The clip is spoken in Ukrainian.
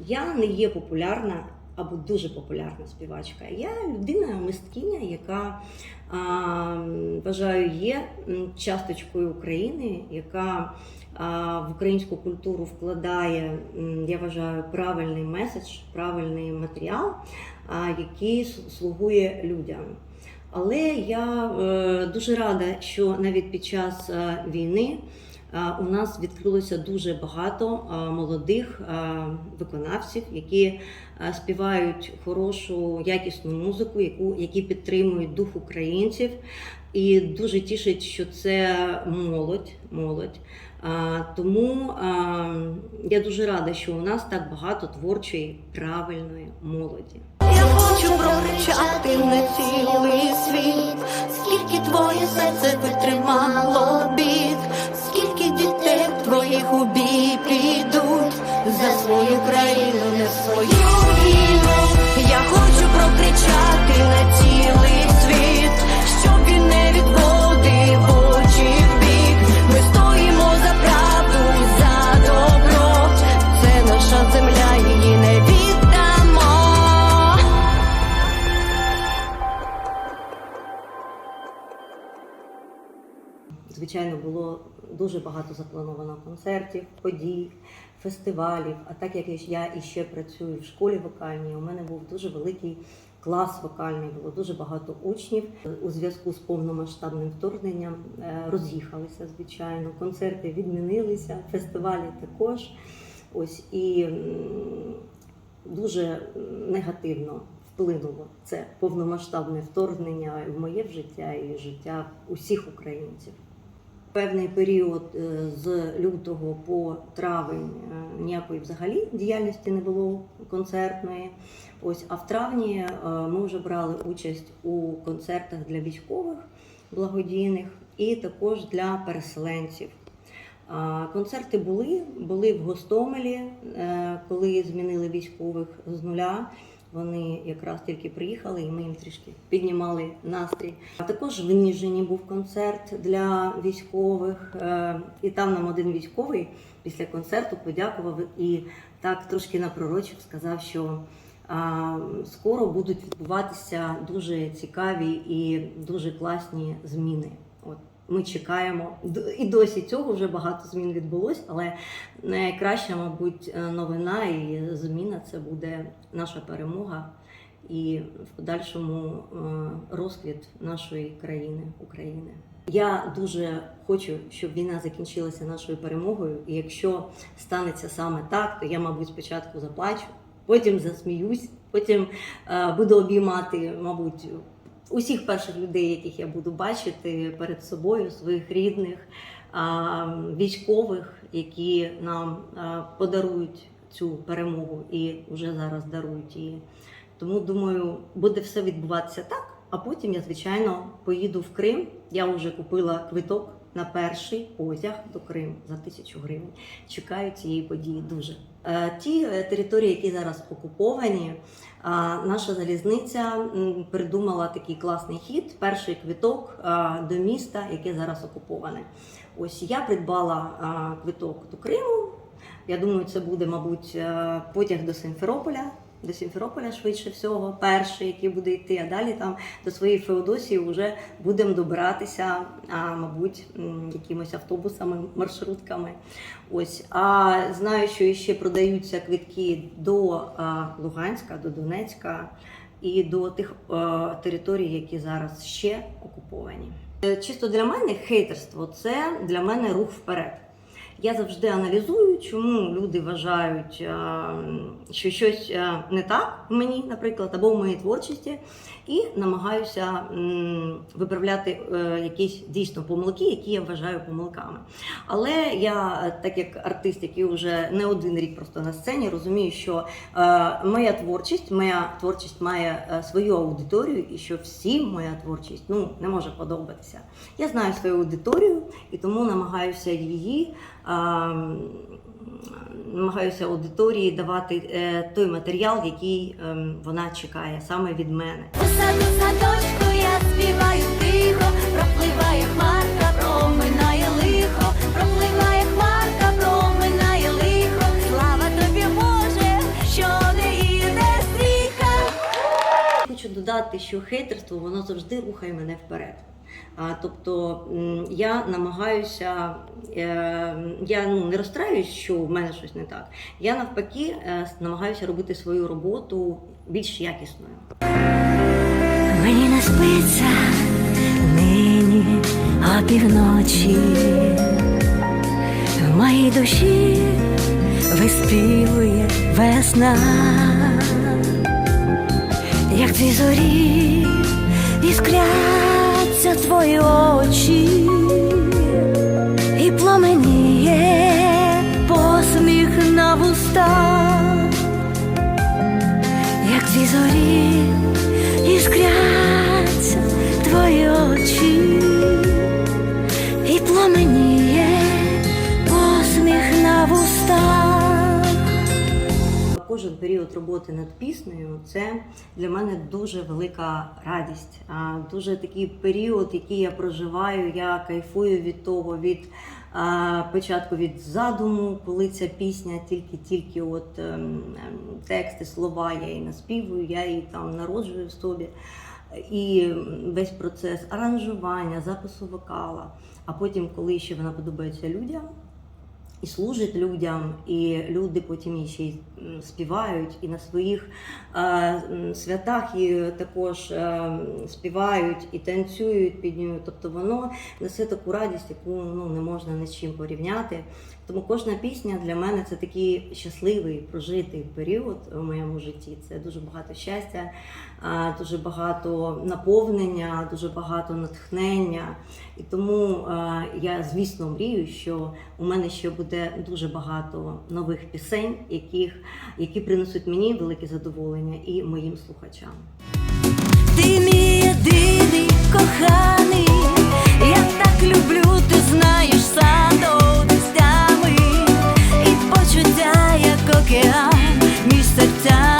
Я не є популярна або дуже популярна співачка. Я людина мисткиня, яка а, вважаю є часточкою України, яка а, в українську культуру вкладає, я вважаю, правильний меседж, правильний матеріал, а, який слугує людям. Але я е, дуже рада, що навіть під час е, війни у нас відкрилося дуже багато молодих виконавців, які співають хорошу, якісну музику, яку, які підтримують дух українців. І дуже тішить, що це молодь. молодь. Тому я дуже рада, що у нас так багато творчої, правильної молоді. Я хочу прокричати на цілий світ, скільки твоє серце витримало бід, твоїх у бій за свою країну, не свою війну. Я хочу прокричати на цілий світ, щоб він не відводив очі в бік. Ми стоїмо за правду, за добро. Це наша земля, її не віддамо. Звичайно, було дуже багато заплановано концертів, подій, фестивалів. А так як я іще працюю в школі вокальній, у мене був дуже великий клас вокальний, було дуже багато учнів. У зв'язку з повномасштабним вторгненням е, роз'їхалися, звичайно. Концерти відмінилися, фестивалі також. Ось і дуже негативно вплинуло це повномасштабне вторгнення в моє життя і життя усіх українців. Певний період е, з лютого по травень е, ніякої взагалі діяльності не було концертної. Ось, а в травні е, ми вже брали участь у концертах для військових благодійних і також для переселенців. Концерти були, були в Гостомелі, коли змінили військових з нуля. Вони якраз тільки приїхали, і ми їм трішки піднімали настрій. А також в Ніжині був концерт для військових, е, і там нам один військовий після концерту подякував і так трошки напророчив, сказав, що скоро будуть відбуватися дуже цікаві і дуже класні зміни. Ми чекаємо і досі цього вже багато змін відбулось, але найкраща, мабуть, е, новина і зміна це буде наша перемога і в подальшому е, розквіт нашої країни України. Я дуже хочу, щоб війна закінчилася нашою перемогою. І якщо станеться саме так, то я, мабуть, спочатку заплачу, потім засміюсь, потім е, буду обіймати, мабуть, усіх перших людей, яких я буду бачити перед собою, своїх рідних, військових, які нам подарують цю перемогу і вже зараз дарують її. Тому думаю, буде все відбуватися так. А потім я, звичайно, поїду в Крим. Я вже купила квиток на перший потяг до Криму за тисячу гривень. Чекаю цієї події дуже. Е, Ті е, території, які зараз окуповані, а, наша залізниця придумала такий класний хід. Перший квиток до міста, яке зараз окуповане. Ось я придбала квиток до Криму. Я думаю, це буде, мабуть, е, потяг до Симферополя. До Сімферополя швидше всього, перший, який буде йти, а далі там до своєї Феодосії вже будемо добиратися, а, мабуть, якимось автобусами, маршрутками. Ось. А знаю, що ще продаються квитки до Луганська, до Донецька і до тих а, територій, які зараз ще окуповані. Е, Чисто для мене хейтерство це для мене рух вперед. Я завжди аналізую, чому люди вважають, що щось не так в мені, наприклад, або в моїй творчості, і намагаюся виправляти е, якісь дійсно помилки, які я вважаю помилками. Але я, е, так як артист, який вже не один рік просто на сцені, розумію, що е, моя творчість, моя творчість має е, свою аудиторію, і що всім моя творчість ну не може подобатися. Я знаю свою аудиторію і тому намагаюся її намагаюся аудиторії давати е, той матеріал, який ем, вона чекає саме від мене. Саду садочку я співаю тихо, пропливає хмарка, проминає лихо, пропливає хмарка, проминає лихо. Слава тобі, Боже, що не іде стріха. Хочу додати, що хейтерство воно завжди рухає мене вперед. А, тобто я намагаюся, е, я ну, не розстраюсь, що в мене щось не так. Я навпаки е, намагаюся робити свою роботу більш якісною. Мені не спиться нині опівночі, в моїй душі виспівує весна, як дві зорі твої очі, і пламеніє посміх на вустах, як дві зорі Кожен період роботи над піснею це для мене дуже велика радість. Дуже такий період, який я проживаю. Я кайфую від того, від початку від задуму, коли ця пісня тільки-тільки от ем, ем, тексти, слова я її наспівую, я її там народжую в собі. І весь процес аранжування, запису вокала. А потім, коли ще вона подобається людям, і служить людям, і люди потім ще й співають, і на своїх е, святах її також е, співають і танцюють під нею. Тобто воно несе таку радість, яку ну, не можна ні з чим порівняти. Тому кожна пісня для мене це такий щасливий прожитий період в моєму житті. Це дуже багато щастя, дуже багато наповнення, дуже багато натхнення. І тому я, звісно, мрію, що у мене ще буде дуже багато нових пісень, яких, які принесуть мені велике задоволення і моїм слухачам. Ти мій єдиний коханий, я так люблю, ти знаєш сам. け合う見せたい